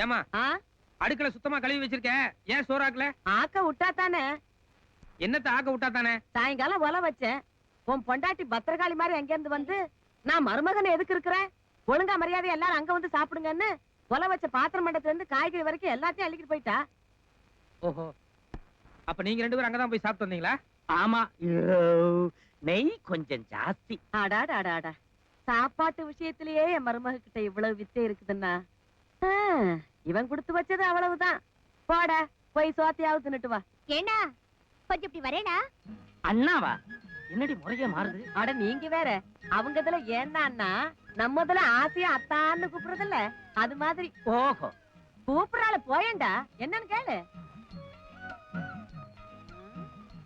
ஏமா ஆ? அடுக்கல சுத்தமா கழுவி வச்சிருக்கேன் ஏன் சோறாக்கல ஆக்க விட்டா தானே என்னத்த ஆக்க விட்டா தானே சாயங்காலம் ஒல வச்சேன். உன் பொண்டாட்டி பத்திரகாளி மாதிரி அங்க இருந்து வந்து நான் மருமகன் எதுக்கு இருக்கிறேன் ஒழுங்கா மரியாதை எல்லாரும் அங்க வந்து சாப்பிடுங்கன்னு ஒல வச்ச பாத்திரம் மண்டத்துல இருந்து காய்கறி வரைக்கும் எல்லாத்தையும் அள்ளிக்கிட்டு போயிட்டா. ஓஹோ. அப்ப நீங்க ரெண்டு பேரும் அங்கதான் போய் சாப்பிட்டு வந்தீங்களா? ஆமா. நெய் கொஞ்சம் ஜாஸ்தி. அடாடாடாடா. சாப்பாட்டு விஷயத்திலேயே என் மருமக கிட்ட இவ்வளவு வித்தை இருக்குதுன்னா. இவன் கொடுத்து வச்சது அவ்வளவுதான். போட போய் சோத்தையாவது தின்னுட்டு வா. ஏண்டா? கொஞ்சம் இப்படி வரேடா அண்ணாவா? என்னடி முறைய மாறுது? அட நீங்க வேற. அவங்க இதுல ஏன்னா நம்ம இதுல ஆசையா அத்தான்னு கூப்பிடுறதில்ல. அது மாதிரி. ஓஹோ. கூப்பிடறால போயேன்டா என்னன்னு கேளு.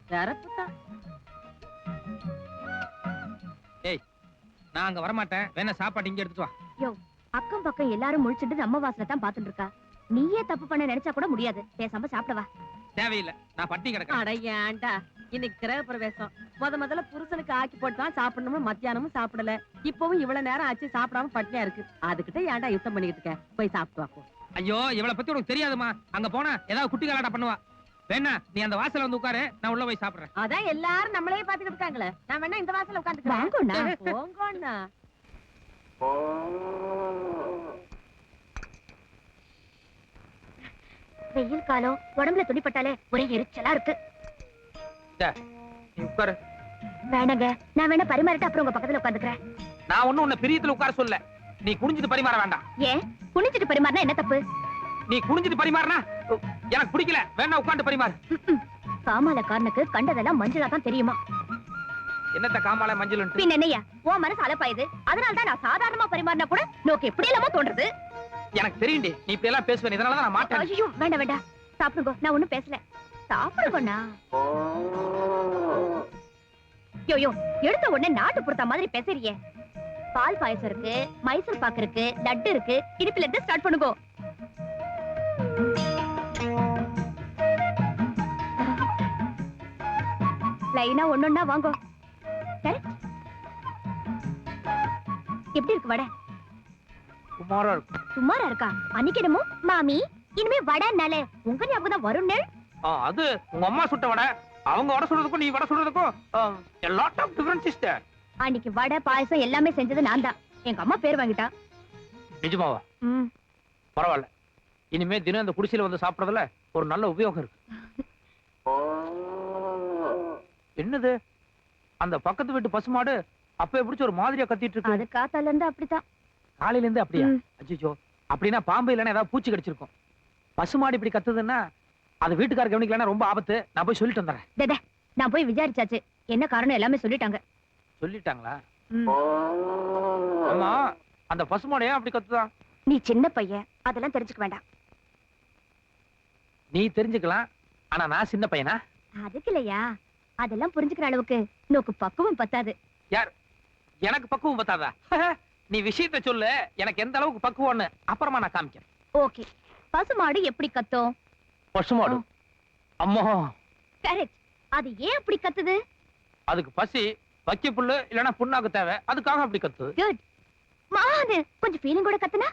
கரப்புதான் நான் அங்க வரமாட்டேன். வேணா சாப்பாடு இங்க எடுத்துட்டு வா. அக்கம் பக்கம் எல்லாரும் முழிச்சுட்டு நம்ம வாசல தான் பாத்துட்டு இருக்கா. நீயே தப்பு பண்ண நினைச்சா கூட முடியாது. பேசாம சாப்பிடவா தேவையில்லை. நான் பட்டி கிடக்கேன் அட ஏன்டா? இன்னைக்கு கிரக பிரவேசம் முத முதல்ல புருஷனுக்கு ஆக்கி போட்டு தான் சாப்பிடணும்னு மத்தியானமும் சாப்பிடல. இப்பவும் இவ்வளவு நேரம் ஆச்சு சாப்பிடாம பட்டினியா இருக்கு. அதுகிட்ட ஏன்டா யுத்தம் பண்ணிக்கிட்டு இருக்க? போய் சாப்பிட்டு. ஐயோ இவளை பத்தி உனக்கு தெரியாதுமா? அங்க போனா ஏதாவது குட்டி கலாட்டா பண்ணுவா. வேணா நீ அந்த வாசல்ல வந்து உட்காரு. நான் உள்ள போய் சாப்பிடுறேன். அதான் எல்லாரும் நம்மளே பாத்துக்கிட்டு இருக்காங்களே. நான் வேணா இந்த வாசல்ல உட்காந்துக்கிறேன். வெயில் காலம் உடம்புல துணிப்பட்டாலே ஒரே எரிச்சலா இருக்கு. உட்காரு. வேணாங்க நான் வேணா பரிமாறிட்டு அப்புறம் உங்க பக்கத்துல உட்காந்துக்கிறேன். நான் ஒண்ணும் உன்னை பிரியத்துல உட்கார சொல்ல நீ குனிஞ்சிட்டு பரிமாற வேண்டாம். ஏன்? குனிஞ்சிட்டு பரிமாறினா என்ன தப்பு? நீ குனிஞ்சிட்டு பரிமாறினா எனக்கு பிடிக்கல. வேணா உட்காந்து பரிமாறு. காமாலக்காரனுக்கு கண்டதெல்லாம் மஞ்சளா தான் தெரியுமா? என்னத்த காமால மஞ்சள் பின் என்னையா உன் மனசு அலப்பாயுது. அதனால தான் நான் சாதாரணமா பரிமாறினா கூட நோக்கு எப்படி இல்லாம தோன்றது. எனக்கு தெரியும்டி. நீ இப்படி எல்லாம் பேசுவேன் இதனாலதான் நான் மாட்டேன். ஐயோ வேண்டாம் வேண்டாம். சாப்பிடுங்க. நான் ஒண்ணும் பேசல. சாப்பிடுங்கண்ணா. யோ யோ எடுத்த உடனே நாட்டு பொறுத்த மாதிரி பேசுறியே. பால் பாயசம் இருக்கு மைசூர் பாக்கு இருக்கு லட்டு இருக்கு. இடுப்புல இருந்து ஸ்டார்ட் பண்ணுங்க. லைனா ஒன்னொன்னா வாங்கோ. எப்படி இருக்கு வடை? சுமாரா இருக்கும் சுமாரா இருக்கா? அன்னைக்கு என்னமோ மாமி இனிமே வடைனாலே உங்க ஞாபகம் தான் வரும்னு ஆ, அது உங்க அம்மா சுட்ட வடை. அவங்க வடை சுடுறதுக்கும் நீ வடை சுடுறதுக்கும் lot of difference is there அன்னைக்கு வடை பாயசம் எல்லாமே செஞ்சது நான் தான். எங்க அம்மா பேர் வாங்கிட்டா. நிஜமாவா? ம், பரவாயில்ல. இனிமே தினம் இந்த குடிசையில வந்து சாப்பிடறதுல ஒரு நல்ல உபயோகம் இருக்கு. என்னது? அந்த பக்கத்து வீட்டு பசுமாடு அப்ப பிடிச்ச ஒரு மாதிரியா கத்திட்டு இருக்கு? அது காத்தால இருந்து அப்படித்தான். காலையில இருந்து அப்படியா. அச்சோ அப்படின்னா பாம்பு இல்லைன்னா ஏதாவது பூச்சி கடிச்சிருக்கும். பசுமாடு இப்படி கத்துதுன்னா அது வீட்டுக்கார கவனிக்கலன்னா ரொம்ப ஆபத்து. நான் போய் சொல்லிட்டு வந்துடுறேன். டேடே, நான் போய் விசாரிச்சாச்சு. என்ன காரணம் எல்லாமே சொல்லிட்டாங்க. சொல்லிட்டாங்களா. ஆமா அந்த பசுமாடு ஏன் அப்படி கத்துதான்? நீ சின்ன பையன் அதெல்லாம் தெரிஞ்சுக்க வேண்டாம். நீ தெரிஞ்சுக்கலாம் ஆனா நான் சின்ன பையனா? அதுக்கு இல்லையா? அதெல்லாம் புரிஞ்சுக்கிற அளவுக்கு நோக்கு பக்குவம் பத்தாது. எனக்கு பக்குவம் பத்தாதா? நீ விஷயத்த சொல்லு. எனக்கு எந்த அளவுக்கு பக்குவம்னு அப்புறமா நான் காமிக்கிறேன். ஓகே. பசுமாடு எப்படி கத்தும்? பசுமாடு? அம்மா. கரெக்ட் அது ஏன் அப்படி கத்துது? அதுக்கு பசி வைக்க புல்லு இல்லனா புண்ணாக்கு தேவை. அதுக்காக அப்படி கத்துது. குட் மாது கொஞ்சம் ஃபீலிங் கூட கத்துனா?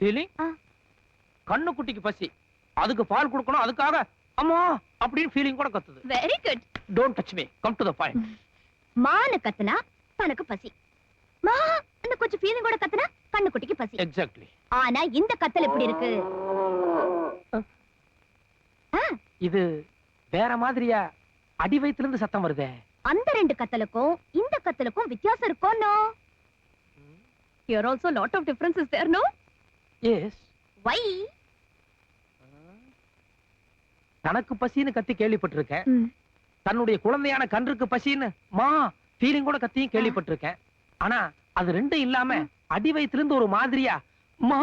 ஃபீலிங். கண்ணு குட்டிக்கு பசி. அதுக்கு பால் கொடுக்கணும் அதுக்காக அம்மா அப்படின்னு ஃபீலிங் கூட கத்துது. Very good don't touch me come to the point மானு கத்துனா தனக்கு பசி. மா இன்னும் கொஞ்சம் ஃபீலிங் கூட கத்துனா கண்ணு குட்டிக்கு பசி. எக்ஸாக்ட்லி ஆனா இந்த கத்தல் எப்படி இருக்கு? இது வேற மாதிரியா அடி வயித்துல இருந்து சத்தம் வருதே? அந்த ரெண்டு கத்தலுக்கும் இந்த கத்தலுக்கும் வித்தியாசம் இருக்கும் no here also lot of difference is there no yes why தனக்கு பசின்னு கத்தி கேள்விப்பட்டிருக்கேன். தன்னுடைய குழந்தையான கன்றுக்கு பசின்னு மா ஃபீலிங் கூட கத்தியும் கேள்விப்பட்டிருக்கேன். ஆனா அது ரெண்டும் இல்லாம அடி வயித்துல இருந்து ஒரு மாதிரியா? மா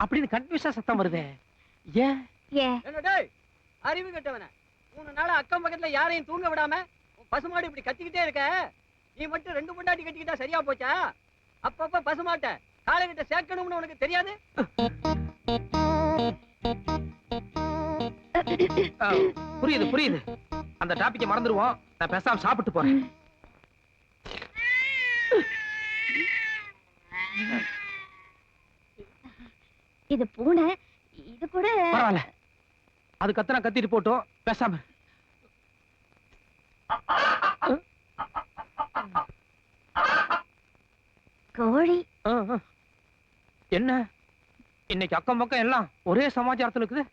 அப்படின்னு கன்ஃபியூஸா சத்தம் வருதே. ஏன் ஏ. என்ன டேய் அறிவு கெட்டவன. மூணு நாளா அக்கம் பக்கத்துல யாரையும் தூங்க விடாம பசுமாடு இப்படி கத்திக்கிட்டே இருக்க. நீ மட்டும் ரெண்டு பொண்டாட்டி கட்டிக்கிட்டா சரியா போச்சா? அப்பப்ப பசுமாட்ட காலகிட்ட சேர்க்கணும்னு உனக்கு தெரியாது? ஆ, புரியுது புரியுது. அந்த டாபிக்கை மறந்துடுவோம் நான் பேசாம சாப்பிட்டு போறேன். இது பூனை அது கூட பரவாயில்ல. அது கத்தனா கத்திட்டு போட்டோம். பேசாம. கோழி. என்ன? இன்னைக்கு அக்கம் பக்கம் எல்லாம் ஒரே சமாச்சாரத்துல இருக்குது.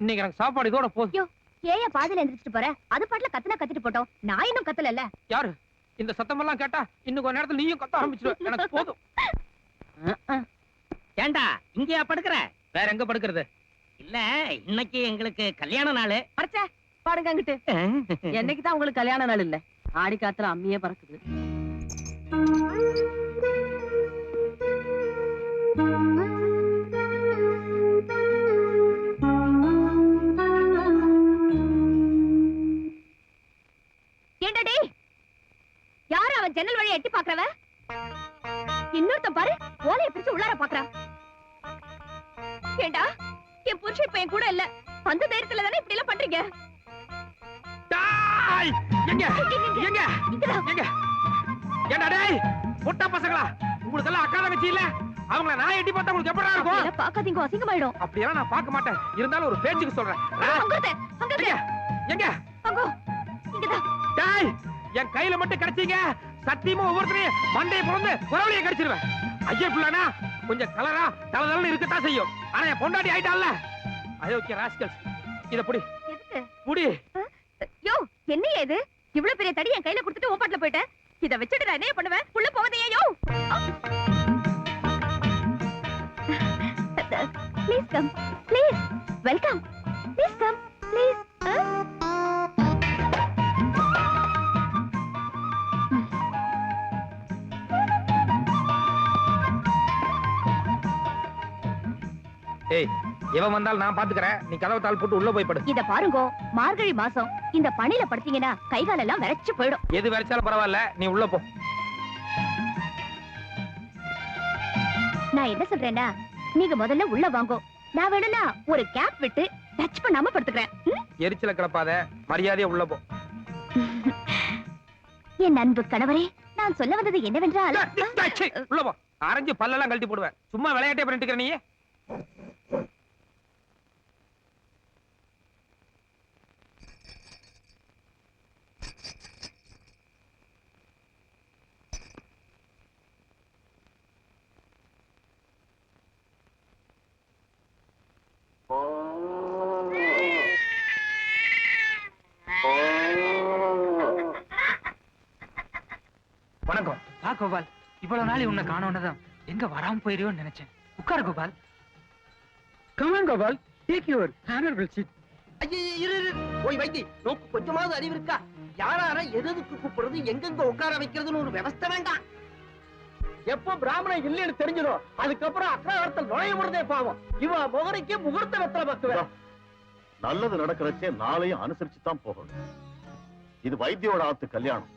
இன்னைக்கு எனக்கு சாப்பாடு இதோட போதும். ஏயா பாதியில எந்திரிச்சிட்டு போற? அது பாட்டுல கத்துனா கத்திட்டு போட்டோம். நான் இன்னும் கத்தல யாரு? இந்த சத்தமெல்லாம் கேட்டா இன்னும் கொஞ்ச நேரத்துல நீயும் கத்த ஆரம்பிச்சிருவ. எனக்கு போதும். ஏண்டா இங்கேயா படுக்கிற? வேற எங்க படுக்கிறது? இல்ல இன்னைக்கு எங்களுக்கு கல்யாண நாள். பறிச்ச பாடுங்க அங்கிட்டு. என்னைக்கு தான் உங்களுக்கு கல்யாண நாள் இல்ல? ஆடி காத்துல அம்மியே பறக்குது. டேய்? யாரு அவன் ஜன்னல் வழியா எட்டி பாக்குறவ இன்னொருத்தன் பாரு ஓலைய பிரிச்சு உள்ளார பாக்குறான் ஏண்டா என் புருஷன் இப்ப என் கூட இல்ல. அந்த தைரியத்துல தானே இப்படி எல்லாம் பண்றீங்க? டாய்! எங்க? எங்க. எங்க? ஏண்டா டேய்? முட்டா பசங்களா? உங்களுக்கு எல்லாம் அக்கா தங்கச்சி இல்ல? அவங்கள நான் எட்டி பார்த்தா உங்களுக்கு எப்படா இருக்கும்? பாக்காதீங்க அசிங்கமாயிடும். அப்படியெல்லாம் நான் பார்க்க மாட்டேன். இருந்தாலும் ஒரு பேச்சுக்கு சொல்றேன். எங்க? டேய்! என் கையில மட்டும் கிடைச்சீங்க. சத்தியமா ஒவ்வொருத்தரையும் மண்டையை பிறந்து குரவழியை கடிச்சிருவேன். ஐயோ பிள்ளைனா கொஞ்சம் கலரா தலதலன்னு இருக்கத்தான் செய்யும். ஆனா என் பொண்டாட்டி ஆயிட்டான்ல அயோக்கிய ராஸ்கல்ஸ் இத புடி. புடி. யோ என்னையா இது? இவ்வளவு பெரிய தடி என் கையில கொடுத்துட்டு ஓப்பாட்டுல போயிட்டேன் இத வச்சுட்டு நான் என்ன பண்ணுவேன்? உள்ள போவதையா யோ? Please come please welcome please come please ஏய் எவன் வந்தாலும் நான் பாத்துக்கறேன். நீ கதவை தாள் போட்டு உள்ள போய் படு. இத பாருங்கோ மார்கழி மாசம் இந்த பனில படுத்தீங்கன்னா கை கால் எல்லாம் விரைச்சு போயிடும். எது வரைச்சாலும் பரவாயில்ல நீ உள்ள போ. நான் என்ன சொல்றேன்னா நீங்க முதல்ல உள்ள வாங்கோ. நான் வேணும்னா ஒரு கேப் விட்டு டச் பண்ணாம படுத்துக்கிறேன்? எரிச்சல கிளப்பாத மரியாதையா உள்ள போ. என் அன்பு கணவரே நான் சொல்ல வந்தது என்னவென்றால் உள்ள போ. அரைஞ்சு பல்லெல்லாம் கழட்டி போடுவேன். சும்மா விளையாட்டே பண்ணிட்டு நீ வணக்கம் வா கோபால் இவ்வளவு நாள் உன்னை காணோன்னதான் எங்க வராம போயிருவோன்னு நினைச்சேன். உட்காரு Gopal. Come on Gopal. Take your honourable seat ஐயே, இரு இரு. போய் வைத்தி. நோக்கு கொஞ்சமாவது அறிவு இருக்கா? யாரார எது எதுக்கு கூப்பிடுறது எங்கெங்க உட்கார வைக்கிறதுன்னு ஒரு விவஸ்தை வேண்டாம். எப்போ பிராமணன் இல்லைன்னு தெரிஞ்சதோ அதுக்கப்புறம் அக்ரஹாரத்தில் நுழைய முடியதே பாவம். இவ முகரைக்கு முகூர்த்த வெத்தலை பக்குவேன் நல்லது நடக்கிறச்சே நாளையும் அனுசரிச்சு தான் போகணும். இது வைத்தியோட ஆத்து கல்யாணம்.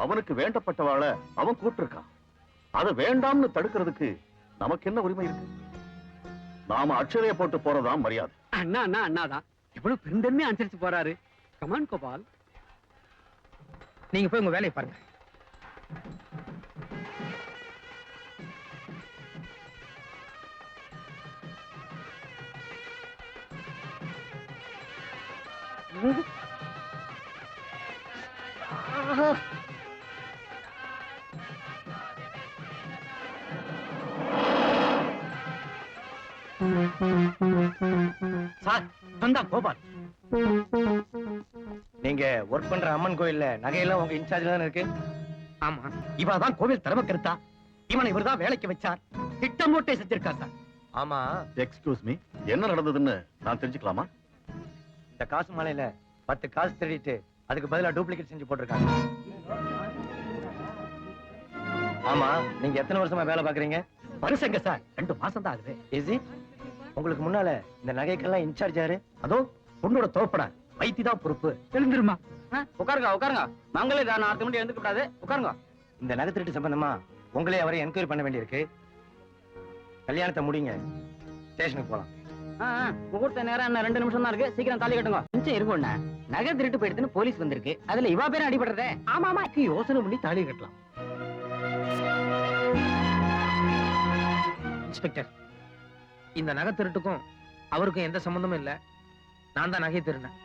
அவனுக்கு வேண்டப்பட்டவாள அவன் கூட்டிருக்கான் அதை வேண்டாம்னு தடுக்கிறதுக்கு நமக்கு என்ன உரிமை இருக்கு? நாம அட்சதைய போட்டு போறதான் மரியாதை. அண்ணா அண்ணா அண்ணாதான். இவ்வளவு பெருந்தன்மையா அனுசரிச்சு போறாரு. Come on Gopal. நீங்க போய் உங்க வேலையை பாருங்க. நீங்க ஒர்க் பண்ற அம்மன் கோயில்ல நகையெல்லாம் உங்க இன்சார்ஜ் தானே இருக்கு? ஆமா. இவதான் கோவில் தர்மக்கருத்தா இவனை இவர்தான் வேலைக்கு வச்சார். திட்டம் போட்டே செஞ்சிருக்கா சார். ஆமா. எக்ஸ்கியூஸ் மீ என்ன நடந்ததுன்னு நான் தெரிஞ்சுக்கலாமா? இந்த காசு மாலையில பத்து காசு திருடிட்டு அதுக்கு பதிலா டூப்ளிகேட் செஞ்சு போட்டிருக்காங்க. ஆமா நீங்க எத்தனை வருஷமா வேலை பாக்குறீங்க வருஷங்க சார். ரெண்டு மாசம் தான் ஆகுது இஸ் உங்களுக்கு முன்னால இந்த நகைக்கெல்லாம் இன்சார்ஜ் யாரு? அதோ பொண்ணோட தோப்பட. வைத்தி தான் பொறுப்பு. எழுந்துருமா? உட்காருங்க உட்காருங்க. மங்களே தான் அடுத்த மணி எழுந்துக்க கூடாது உட்காருங்க. இந்த நகை திருட்டு சம்பந்தமா உங்களே அவரை என்கொயரி பண்ண வேண்டியிருக்கு. கல்யாணத்தை முடிங்க. ஸ்டேஷனுக்கு போலாம். முகூர்த்த நேரம் என்ன ரெண்டு நிமிஷம் தான் இருக்கு. சீக்கிரம் தாலி கட்டுங்க. நிச்சயம் இருக்கும்ண்ணா நகை திருட்டு போயிடுதுன்னு போலீஸ் வந்திருக்கு. அதுல இவா பேரும் அடிபடுறதே. ஆமா ஆமா. யோசனை பண்ணி தாலி கட்டலாம். இன்ஸ்பெக்டர் இந்த நகை திருட்டுக்கும் அவருக்கும் எந்த சம்பந்தமும் இல்ல. நான் தான் நகை திருந்தேன்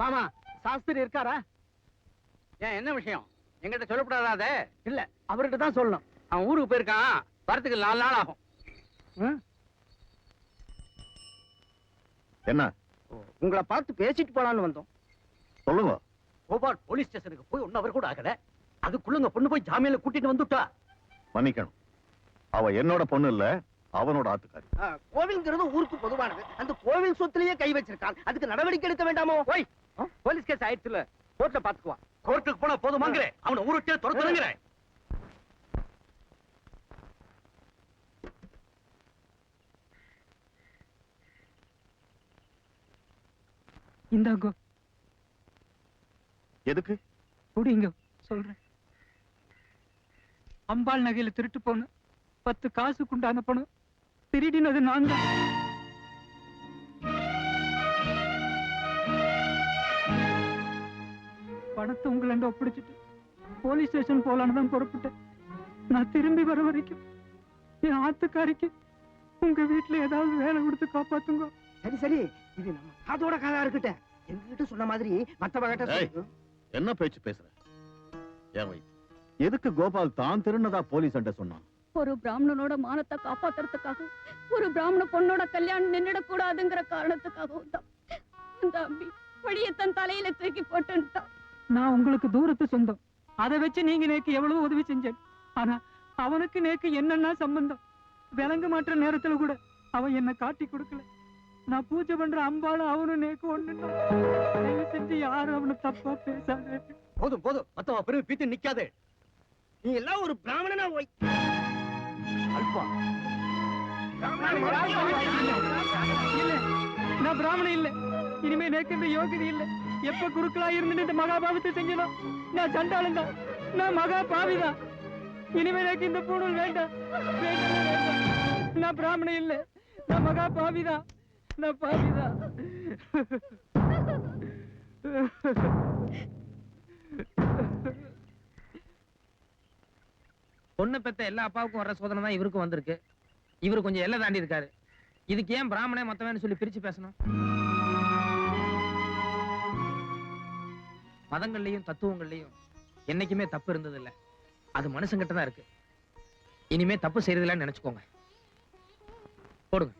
மாமா சாஸ்திரி இருக்காரா? ஏன் என்ன விஷயம்? எங்கிட்ட சொல்லக்கூடாதா அதை? இல்ல அவர்கிட்ட தான் சொல்லணும். அவன் ஊருக்கு போயிருக்கான். வரத்துக்கு நாலு நாள் ஆகும். என்ன? உங்களை பார்த்து பேசிட்டு போலான்னு வந்தோம். சொல்லுங்க. கோபால் போலீஸ் ஸ்டேஷனுக்கு போய் ஒன்னு அவர் கூட ஆகல. அதுக்குள்ள பொண்ணு போய் ஜாமீன்ல கூட்டிட்டு வந்துட்டா. மன்னிக்கணும். அவ என்னோட பொண்ணு இல்ல அவனோட ஆத்துக்காரி. கோவில்ங்கிறது ஊருக்கு பொதுவானது. அந்த கோவில் சொத்துலயே கை வச்சிருக்கான். அதுக்கு நடவடிக்கை எடுக்க வேண்டாமோ? ஓய் போலீஸ் கேஸ் ஆயிடுச்சுல. கோர்ட்ல பாத்துக்குவான் கோர்ட்டுக்கு போனா போதுமாங்கிற அவனை ஊருட்டே துரத்துறங்கிற. இந்தாங்கோ. எதுக்கு? குடிங்க சொல்றேன். அம்பாள் நகையில திருட்டு போன பத்து காசுக்கு உண்டான பணம் திருடினது நான் தான். பணத்தை உங்களண்ட ஒப்படைச்சிட்டு போலீஸ் ஸ்டேஷன் போலான்னு தான் புறப்பட்டேன். நான் திரும்பி வர வரைக்கும் என் ஆத்துக்காரிக்கு உங்க வீட்டுல ஏதாவது வேலை கொடுத்து காப்பாத்துங்க. சரி சரி. இது நம்ம காதோட காதா இருக்கட்டும். எங்ககிட்ட சொன்ன மாதிரி ஏய். சொல்லு. என்ன பேச்சு பேசுற? ஏன் எதுக்கு கோபால் தான் திருநதா போலீஸ் அண்ட சொன்னான்? ஒரு பிராமணனோட மானத்தை காப்பாத்துறதுக்காக ஒரு பிராமண பொண்ணோட கல்யாணம் நின்னுடக்கூடாதுங்கிற காரணத்துக்காகவும் தான் அந்த அம்பி வழிய தன் தலையில தூக்கி போட்டுட்டான். நான் உங்களுக்கு தூரத்து சொந்தம். அதை வச்சு நீங்க நேக்கு எவ்வளவு உதவி செஞ்சேன். ஆனா அவனுக்கு நேக்கு என்னன்னா சம்பந்தம். விளங்க மாற்ற நேரத்துல கூட அவன் என்ன காட்டி கொடுக்கல. நான் பூஜை பண்ற அம்பாலும் அவனும் நேக்கு ஒண்ணு தயவு செஞ்சு தப்பா பேசாத. போதும் போதும். மத்தவ பிறகு பீத்து நிக்காதே. நீ எல்லாம் ஒரு பிராமணனா போய். அல்பா. இல்ல. நான் பிராமணன் இல்ல. இனிமே நேக்கு யோகிதை இல்ல. எப்ப குருக்களா இருந்து இந்த மகாபாவத்தை செஞ்சனோ? நான் சண்டாளன் தான். நான் மகா பாவிதான் இனிமே எனக்கு இந்த பூணூல் வேண்டாம். நான் பிராமணன் இல்ல. நான் மகா பாவிதான் நான் பாவிதான் பொண்ணு பெத்த எல்லா அப்பாவுக்கும் வர சோதனை தான் இவருக்கும் வந்திருக்கு. இவர் கொஞ்சம் எல்லை தாண்டி இருக்காரு. இதுக்கு ஏன் பிராமணே மத்தவன்னு சொல்லி பிரிச்சு பேசணும்? மதங்கள்லயும் தத்துவங்கள்லயும் என்னைக்குமே தப்பு இருந்தது இல்ல அது மனுஷங்கிட்ட தான் இருக்கு. இனிமே தப்பு செய்யறதில்லன்னு நினைச்சுக்கோங்க. போடுங்க.